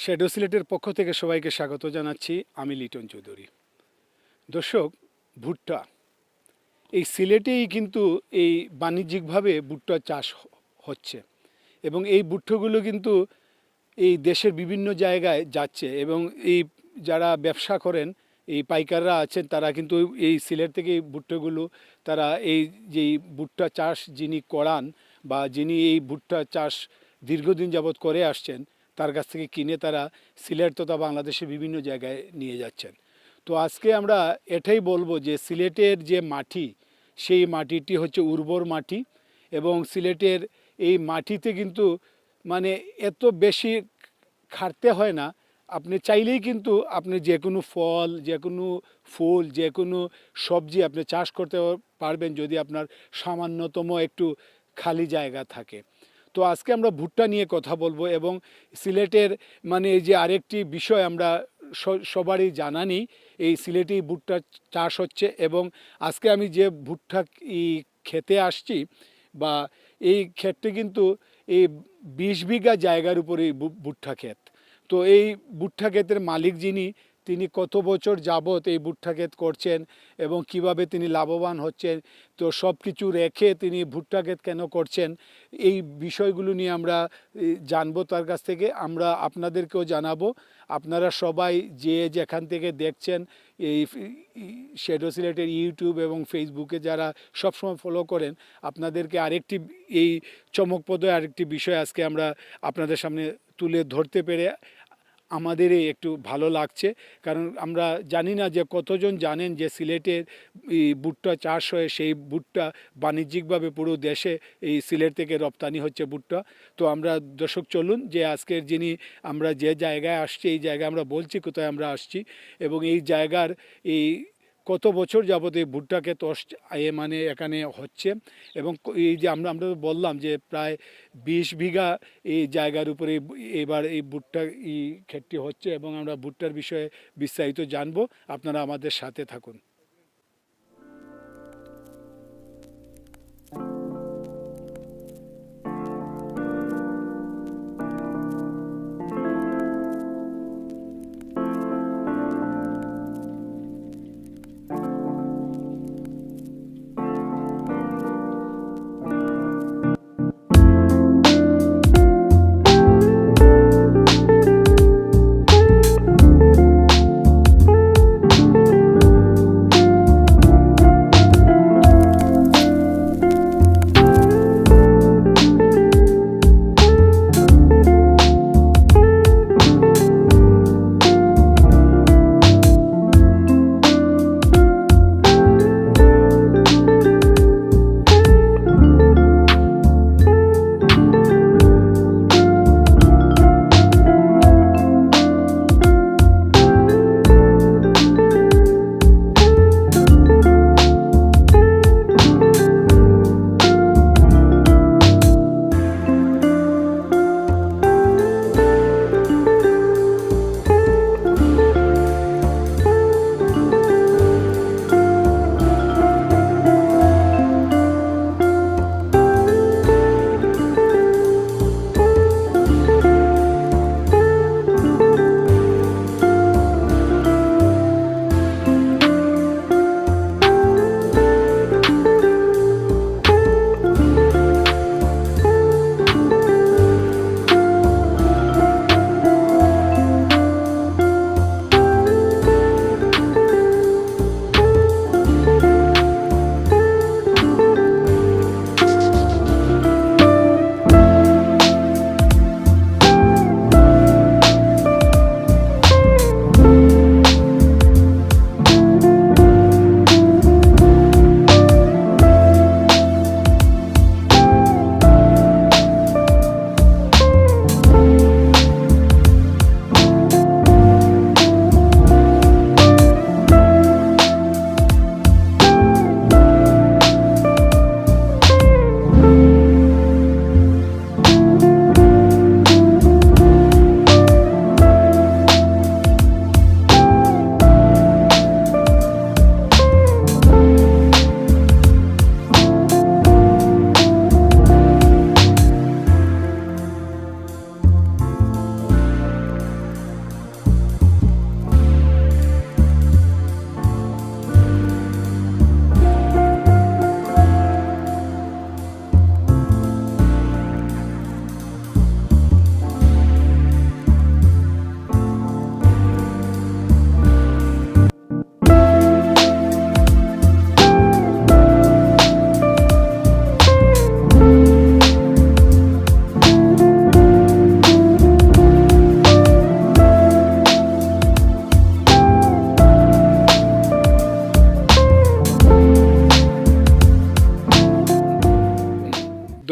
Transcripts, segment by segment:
Shadow সিলেটের পক্ষ থেকে সবাইকে স্বাগত জানাচ্ছি আমি লিটন চৌধুরী। দর্শক, ভুট্টা। এই সিলেটেই কিন্তু এই বাণিজ্যিকভাবে ভুট্টা চাষ হচ্ছে এবং এই ভুট্টোগুলো কিন্তু এই দেশের বিভিন্ন জায়গায় যাচ্ছে এবং এই যারা ব্যবসা করেন, এই পাইকাররা আছেন, তারা কিন্তু এই সিলেট থেকে ভুট্টোগুলো, তারা এই যে ভুট্টা চাষ যিনি করান বা যিনি এই ভুট্টা চাষ দীর্ঘদিন যাবৎ করে আসছেন তার কাছ থেকে কিনে তারা সিলেট তথা বাংলাদেশের বিভিন্ন জায়গায় নিয়ে যাচ্ছেন। তো আজকে আমরা এটাই বলব যে সিলেটের যে মাটি, সেই মাটিটি হচ্ছে উর্বর মাটি এবং সিলেটের এই মাটিতে কিন্তু মানে এত বেশি খাটতে হয় না। আপনি চাইলেই কিন্তু আপনি যে কোনো ফল, যে কোনো ফুল, যে কোনো সবজি আপনি চাষ করতে পারবেন যদি আপনার সামান্যতম একটু খালি জায়গা থাকে। তো আজকে আমরা ভুট্টা নিয়ে কথা বলব এবং সিলেটের মানে এই যে আরেকটি বিষয় আমরা সবারই জানা নেই, এই সিলেটি ভুট্টা চাষ হচ্ছে এবং আজকে আমি যে ভুট্টা খেতে আসছি বা এই ক্ষেতটি কিন্তু এই বিশ বিঘা জায়গার উপরে ভুট্টা ক্ষেত। তো এই ভুট্টা ক্ষেতের মালিক যিনি তিনি কত বছর যাবত এই ভুট্টা ক্ষেত করছেন এবং কীভাবে তিনি লাভবান হচ্ছেন, তো সব কিছু রেখে তিনি ভুট্টা ক্ষেত কেন করছেন, এই বিষয়গুলো নিয়ে আমরা জানব তার কাছ থেকে। আমরা আপনাদেরকেও জানাব। আপনারা সবাই যে যেখান থেকে দেখছেন, এই শেডো সিলেটের ইউটিউব এবং ফেসবুকে যারা সবসময় ফলো করেন, আপনাদেরকে আরেকটি, এই চমকপ্রদ আরেকটি বিষয় আজকে আমরা আপনাদের সামনে তুলে ধরতে পেরে আমাদেরই একটু ভালো লাগছে। কারণ আমরা জানি না যে কতজন জানেন যে সিলেটের এই ভুট্টা চাষ হয়ে সেই ভুট্টা বাণিজ্যিকভাবে পুরো দেশে এই সিলেট থেকে রপ্তানি হচ্ছে ভুট্টা। তো আমরা দর্শক চলুন যে আজকের যিনি আমরা যে জায়গায় আসছি, এই জায়গায় আমরা বলছি কোথায় আমরা আসছি এবং এই জায়গার এই কত বছর যাবত এই ভুট্টাকে তস এ মানে এখানে হচ্ছে? এবং এই যে আমরা আমরা বললাম যে প্রায় বিশ বিঘা এই জায়গার উপরে এবার এই ভুট্টা এই ক্ষেতটি হচ্ছে এবং আমরা ভুট্টার বিষয়ে বিস্তারিত জানব। আপনারা আমাদের সাথে থাকুন।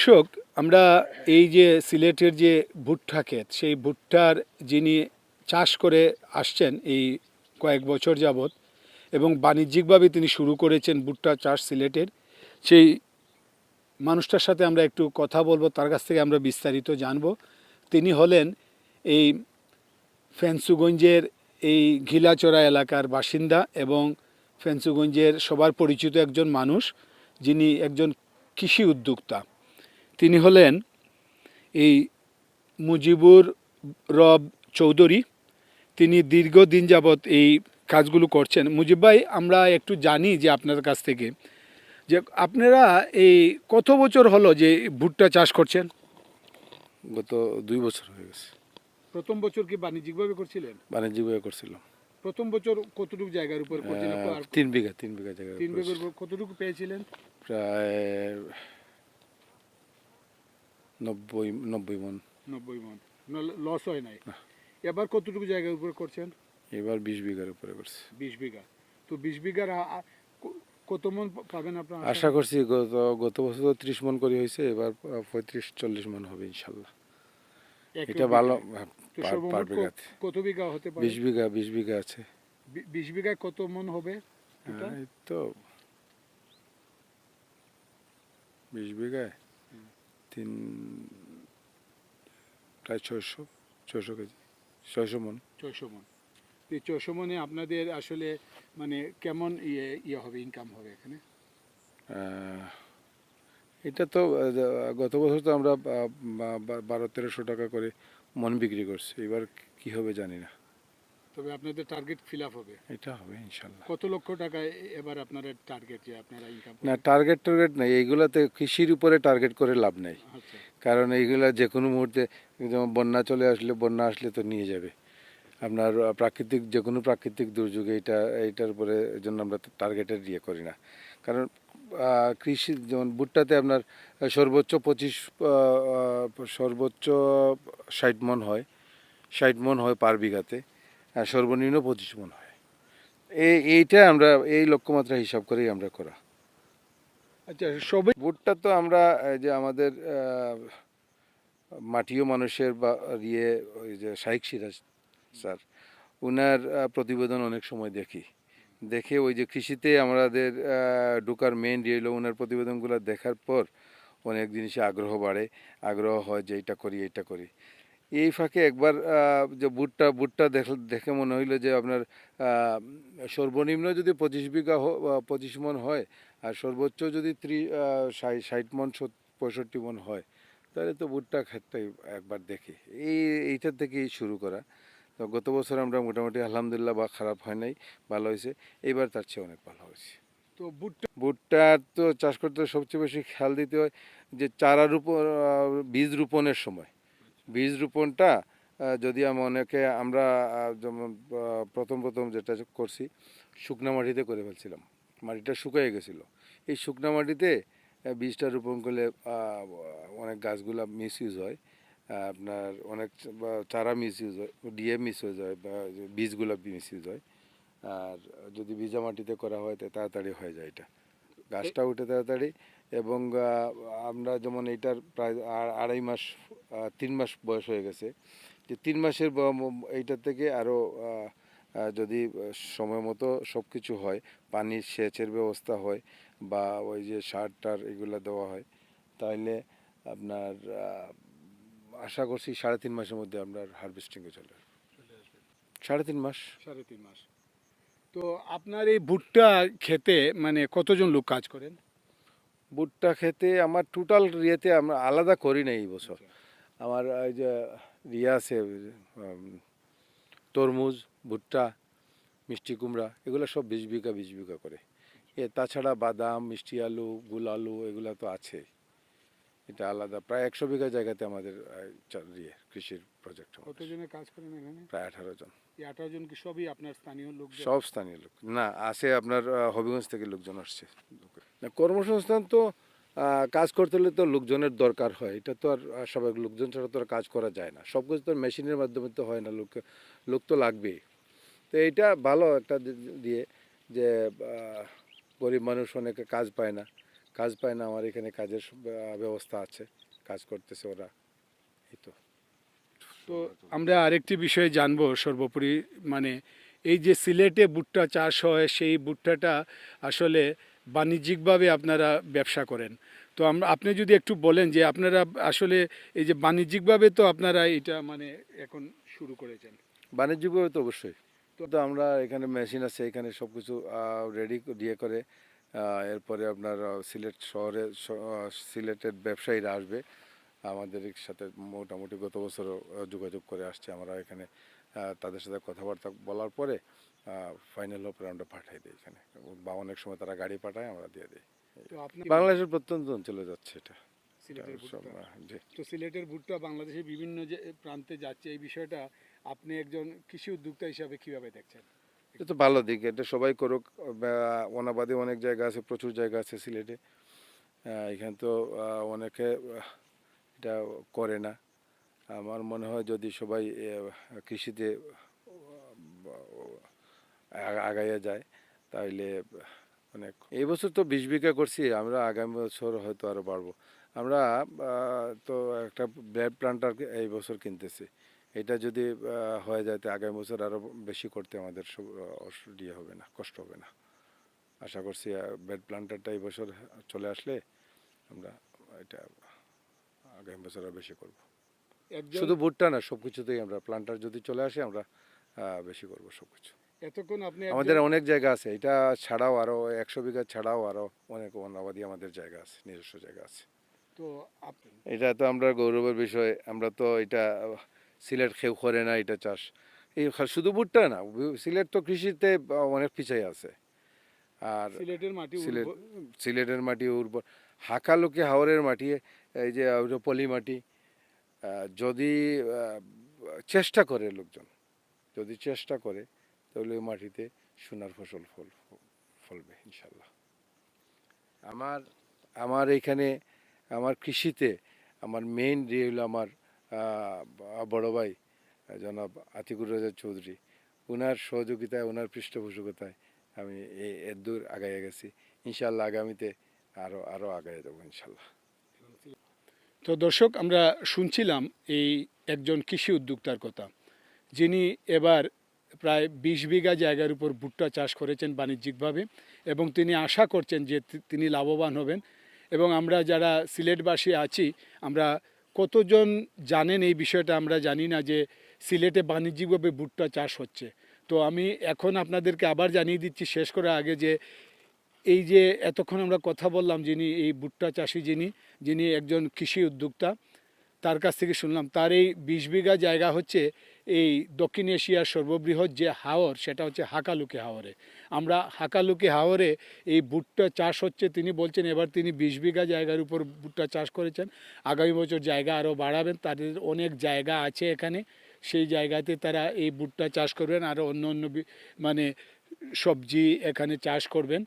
দর্শক, আমরা এই যে সিলেটের যে ভুট্টা ক্ষেত, সেই ভুট্টার যিনি চাষ করে আসছেন এই কয়েক বছর যাবৎ এবং বাণিজ্যিকভাবে তিনি শুরু করেছেন ভুট্টা চাষ সিলেটের, সেই মানুষটার সাথে আমরা একটু কথা বলব, তার কাছ থেকে আমরা বিস্তারিত জানব। তিনি হলেন এই ফেন্সুগঞ্জের এই ঘিলাচড়া এলাকার বাসিন্দা এবং ফেন্সুগঞ্জের সবার পরিচিত একজন মানুষ, যিনি একজন কৃষি উদ্যোক্তা। তিনি হলেন এই মুজিবুর রব চৌধুরী। তিনি দীর্ঘদিন যাবৎ এই কাজগুলো করছেন। মুজিব ভাই আমরা একটু জানি যে আপনার কাছ থেকে যে আপনারা এই কত বছর হলো যে ভুট্টা চাষ করছেন? গত দুই বছর হয়ে গেছে। প্রথম বছর কি বাণিজ্যিকভাবে করছিলেন? বাণিজ্যিকভাবে করছিলাম। প্রথম বছর কতটুকু জায়গার উপর করছিলেন? তিন বিঘা তিন বিঘা জায়গা তিন বিঘার উপর কতটুকু পেয়েছিলেন? প্রায় নব্বই নব্বই মন। নব্বই মন। লস হয় নাই। এবার কতটুকু জায়গার উপর করছেন? এবার বিশ বিঘার উপরে করছি। বিশ বিঘা। তো বিশ বিঘার আ- আ- ক- কত মন পাবেন আপনার? আশা করছি গত গত বছর তো ত্রিশ মন করে হয়েছে এবার পঁয়ত্রিশ চল্লিশ মন হবে ইনশাল্লাহ। এটা ভালো পার- বিঘাতে। কত বিঘা হতে পারে? বিশ বিঘা বিশ বিঘা আছে। বিশ বিঘায় কত মন হবে? হ্যাঁ, তো বিশ বিঘায়? তিন প্রায় ছয়শো ছয়শো কেজি ছয়শো মন। ছয়শো মন। এই ছয়শো মনে আপনাদের আসলে মানে কেমন ইয়ে ইয়ে হবে ইনকাম হবে এখানে? এটা তো গত বছর তো আমরা বারো তেরোশো টাকা করে মন বিক্রি করছি। এবার কি হবে জানি না। তবে আপনাদের টার্গেট ফিল আপ হবে। এটা হবে ইনশাল্লাহ। কত লক্ষ টাকা এবার আপনাদের টার্গেট যে আপনারা ইনকাম না টার্গেট টার্গেট নেই। এইগুলাতে কৃষির উপরে টার্গেট করে লাভ নেই। আচ্ছা। কারণ এইগুলা যে কোনো মুহূর্তে যেমন বন্যা চলে আসলে বন্যা আসলে তো নিয়ে যাবে। আপনার প্রাকৃতিক যে কোনো প্রাকৃতিক দুর্যোগে এইটা এইটার উপরে জন্য আমরা টার্গেটের ইয়ে করি না। কারণ কৃষি যেমন ভুট্টাতে আপনার সর্বোচ্চ পঁচিশ সর্বোচ্চ ষাট মন হয়। ষাট মন হয় পার বিঘাতে। আর সর্বনিম্ন পঁচিশ মন হয়। এই এইটা আমরা এই লক্ষ্যমাত্রা হিসাব করেই আমরা করা। আচ্ছা সবাই ভুট্টা তো আমরা এই যে আমাদের মাটিও মানুষের বা ইয়ে ওই যে শাহিক সিরাজ স্যার ওনার প্রতিবেদন অনেক সময় দেখি। দেখে ওই যে কৃষিতে আমাদের ঢোকার মেন হলো ওনার প্রতিবেদনগুলো দেখার পর অনেক জিনিসে আগ্রহ বাড়ে। আগ্রহ হয় যে এইটা করি এইটা করি। এই ফাঁকে একবার যে ভুট্টা ভুট্টা দেখে দেখে মনে হইল যে আপনার সর্বনিম্ন যদি পঁচিশ বিঘা পঁচিশ মন হয় আর সর্বোচ্চ যদি ত্রি ষাট মন পঁয়ষট্টি মন হয় তাহলে তো ভুট্টা ক্ষেতটাই একবার দেখি। এই এইটার থেকেই শুরু করা। তো গত বছর আমরা মোটামুটি আলহামদুলিল্লাহ বা খারাপ হয় নাই ভালো হয়েছে। এবার তার চেয়ে অনেক ভালো হয়েছে। তো ভুট্টা ভুট্টার তো চাষ করতে সবচেয়ে বেশি খেয়াল দিতে হয় যে চারা রোপণ বীজ রোপণের সময়। বীজ রোপণটা যদি আমি অনেকে আমরা যেমন প্রথম প্রথম যেটা করছি, শুকনা মাটিতে করে ফেলছিলাম। মাটিটা শুকিয়ে গেছিল। এই শুকনা মাটিতে বীজটা রোপণ করলে অনেক গাছগুলা মিস ইউজ হয় আপনার অনেক চারা মিস ইউজ হয়, ডিএ মিস হয়ে, বা বীজগুলা মিস ইউজ হয়। আর যদি ভিজা মাটিতে করা হয় তাড়াতাড়ি হয়ে যায় এটা। গাছটা উঠে তাড়াতাড়ি এবং আমরা যেমন এইটার প্রায় আড়াই মাস তিন মাস বয়স হয়ে গেছে। যে তিন মাসের এইটার থেকে আরও যদি সময় মতো সব কিছু হয় পানির সেচের ব্যবস্থা হয় বা ওই যে সার টার এগুলো দেওয়া হয় তাহলে আপনার আশা করছি সাড়ে তিন মাসের মধ্যে আপনার হারভেস্টিংয়ে চলে আসবে। সাড়ে তিন মাস? সাড়ে তিন মাস। তো আপনার এই ভুট্টা খেতে মানে কতজন লোক কাজ করেন? ভুট্টা খেতে আমার টোটাল ইয়েতে আমরা আলাদা করি না এই বছর। আমার ওই যে ইয়ে আছে তরমুজ ভুট্টা মিষ্টি কুমড়া এগুলো সব বিশ বিঘা বিশ বিঘা করে। এ তাছাড়া বাদাম মিষ্টি আলু গুল আলু এগুলো তো আছে এটা আলাদা। প্রায় একশো বিঘা জায়গাতে আমাদের ইয়ে কৃষির প্রজেক্ট কতজনে কাজ করেন এখানে? প্রায় আঠারো জন। এই আঠারো জন কি সবই আপনার স্থানীয় লোক সব স্থানীয় লোক। না আসে আপনার হবিগঞ্জ থেকে লোকজন আসছে। না কর্মসংস্থান তো কাজ করতে হলে তো লোকজনের দরকার হয়। এটা তো আর স্বাভাবিক লোকজন ছাড়া তো আর কাজ করা যায় না। সব কিছু তো মেশিনের মাধ্যমে তো হয় না লোক লোক তো লাগবেই। তো এইটা ভালো একটা দিয়ে যে গরিব মানুষ অনেকে কাজ পায় না। কাজ পায় না আমার এখানে কাজের ব্যবস্থা আছে কাজ করতেছে ওরা এই তো। তো আমরা আরেকটি বিষয়ে জানব সর্বোপরি মানে এই যে সিলেটে ভুট্টা চাষ হয় সেই ভুট্টাটা আসলে বাণিজ্যিকভাবে আপনারা ব্যবসা করেন। তো আমরা আপনি যদি একটু বলেন যে আপনারা আসলে এই যে বাণিজ্যিকভাবে তো আপনারা এটা মানে এখন শুরু করেছেন। বাণিজ্যিকভাবে তো অবশ্যই। তো আমরা এখানে মেশিন আছে এখানে সব কিছু রেডি দিয়ে করে এরপরে আপনার সিলেট শহরে সিলেটের ব্যবসায়ীরা আসবে। আমাদের সাথে মোটামুটি গত বছরও যোগাযোগ করে আসছে। আমরা এখানে তাদের সাথে কথাবার্তা বলার পরে ফাইনাল উপরে আমরা পাঠাই দিই এখানে। বা অনেক সময় তারা গাড়ি পাঠায় আমরা দিয়ে দিই। বাংলাদেশের প্রত্যন্ত অঞ্চলে যাচ্ছে এটা। তো সিলেটের ভুট্টা বাংলাদেশের বিভিন্ন যে প্রান্তে যাচ্ছে এই বিষয়টা আপনি একজন কৃষি উদ্যোক্তা হিসাবে কীভাবে দেখছেন? এটা তো ভালো দিক, এটা সবাই করুক। অনাবাদী অনেক জায়গা আছে, প্রচুর জায়গা আছে সিলেটে। এখানে তো অনেকে, এটা করে না। আমার মনে হয় যদি সবাই কৃষিতে আগাইয়া যায় তাহলে অনেক। এই বছর তো বিশ বিঘা করছি, আমরা আগামী বছর হয়তো আরও বাড়বো। আমরা তো একটা ব্রেড প্লান্টার এই বছর কিনতেছি। এটা যদি হয়ে যায় তো আগামী বছর আরও বেশি করতে আমাদের ইয়ে হবে না কষ্ট হবে না। আশা করছি বেড প্লান্টারটা এই বছর চলে আসলে আমরা এটা আগামী বছর আরও বেশি করব। শুধু ভুট্টা না সব কিছুতেই আমরা প্লান্টার যদি চলে আসে আমরা বেশি করব সব কিছু এতক্ষণ আপনি আমাদের অনেক জায়গা আছে এটা ছাড়াও আরও একশো বিঘা ছাড়াও আরও অনেক অনাবাদী আমাদের জায়গা আছে নিজস্ব জায়গা আছে। তো এটা তো আমরা গৌরবের বিষয় আমরা তো এটা সিলেট কেউ করে না এটা চাষ। এই শুধু ভুট্টা না সিলেট তো কৃষিতে অনেক পিছাই আছে। আর সিলেটের মাটি সিলেট সিলেটের মাটি উর্বর হাকালুকে হাওরের মাটি এই যে পলি মাটি যদি চেষ্টা করে লোকজন যদি চেষ্টা করে তাহলে ওই মাটিতে সোনার ফসল ফল ফলবে ইনশাল্লাহ আমার আমার এখানে আমার কৃষিতে আমার মেইন যে হলো আমার বড় ভাই, জনাব আতিকুর রাজা চৌধুরী ওনার সহযোগিতায় ওনার পৃষ্ঠপোষকতায় আমি এর দূর আগাইয়ে গেছি। ইনশাল্লাহ আগামীতে আরও আরও আগাইয়ে যাব ইনশাল্লাহ তো দর্শক, আমরা শুনছিলাম এই একজন কৃষি উদ্যোক্তার কথা। যিনি এবার প্রায় বিশ বিঘা জায়গার উপর ভুট্টা চাষ করেছেন বাণিজ্যিকভাবে এবং তিনি আশা করছেন যে তিনি লাভবান হবেন। এবং আমরা যারা সিলেটবাসী আছি, আমরা কতজন জানেন এই বিষয়টা? আমরা জানি না যে সিলেটে বাণিজ্যিকভাবে ভুট্টা চাষ হচ্ছে। তো আমি এখন আপনাদেরকে আবার জানিয়ে দিচ্ছি, শেষ করার আগে যে এই যে এতক্ষণ আমরা কথা বললাম যিনি এই ভুট্টা চাষি যিনি যিনি একজন কৃষি উদ্যোক্তা, তার কাছ থেকে শুনলাম, তার এই বিশ বিঘা জায়গা হচ্ছে এই দক্ষিণ এশিয়ার সর্ববৃহৎ যে হাওর, সেটা হচ্ছে হাকালুকি হাওরে। আমরা হাকালুকি হাওরে এই ভুট্টা চাষ হচ্ছে, তিনি বলছেন এবার তিনি বিশ বিঘা জায়গার উপর ভুট্টা চাষ করেছেন। আগামী বছর জায়গা আরও বাড়াবেন, তাদের অনেক জায়গা আছে এখানে, সেই জায়গাতে তারা এই ভুট্টা চাষ করবেন আরও অন্য অন্য মানে সবজি এখানে চাষ করবেন।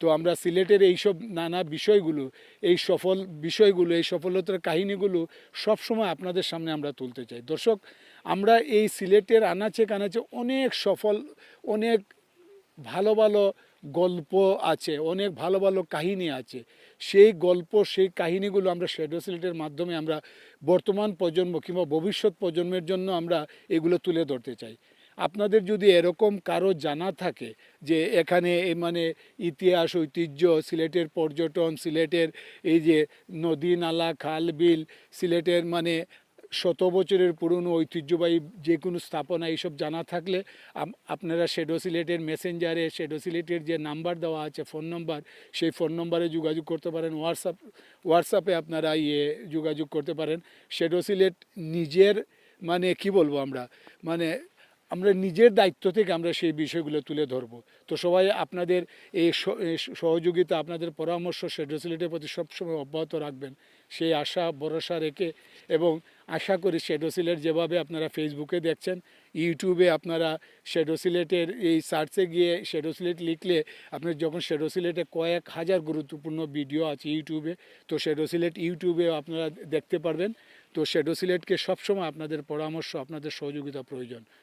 তো আমরা সিলেটের এইসব নানা বিষয়গুলো, এই সফল বিষয়গুলো, এই সফলতার কাহিনীগুলো সব সময় আপনাদের সামনে আমরা তুলতে চাই। দর্শক আমরা এই সিলেটের আনাচে কানাচে অনেক সফল, অনেক ভালো ভালো গল্প আছে, অনেক ভালো ভালো কাহিনী আছে। সেই গল্প, সেই কাহিনীগুলো আমরা শেডো সিলেটের মাধ্যমে আমরা বর্তমান প্রজন্ম কিংবা ভবিষ্যৎ প্রজন্মের জন্য আমরা এগুলো তুলে ধরতে চাই। আপনাদের যদি এরকম কারও জানা থাকে যে এখানে এই মানে ইতিহাস, ঐতিহ্য, সিলেটের পর্যটন, সিলেটের এই যে নদী, নালা, খাল, বিল, সিলেটের মানে শত বছরের পুরনো ঐতিহ্যবাহী যে কোনো স্থাপনা এইসব জানা থাকলে আপনারা শেডো সিলেটের মেসেঞ্জারে শেডো সিলেটের যে নাম্বার দেওয়া আছে ফোন নম্বর সেই ফোন নম্বরে যোগাযোগ করতে পারেন। হোয়াটসঅ্যাপ হোয়াটসঅ্যাপে আপনারা ইয়ে যোগাযোগ করতে পারেন। শেডো সিলেট নিজের মানে কি বলব আমরা? মানে আমরা নিজের দায়িত্ব থেকে আমরা সেই বিষয়গুলো তুলে ধরবো। তো সবাই আপনাদের এই সহযোগিতা, আপনাদের পরামর্শ শেডো সিলেটের প্রতি সবসময় অব্যাহত রাখবেন। সেই আশা, ভরসা রেখে এবং আশা করি শেডো সিলেট যেভাবে আপনারা ফেসবুকে দেখছেন ইউটিউবে আপনারা শেডো সিলেটের এই সার্চে গিয়ে শেডো সিলেট লিখলে আপনি যখন শেডো সিলেটে কয়েক হাজার গুরুত্বপূর্ণ ভিডিও আছে ইউটিউবে তো শেডো সিলেট ইউটিউবেও আপনারা দেখতে পারবেন। তো শেডো সিলেটকে সবসময় আপনাদের পরামর্শ, আপনাদের সহযোগিতা প্রয়োজন।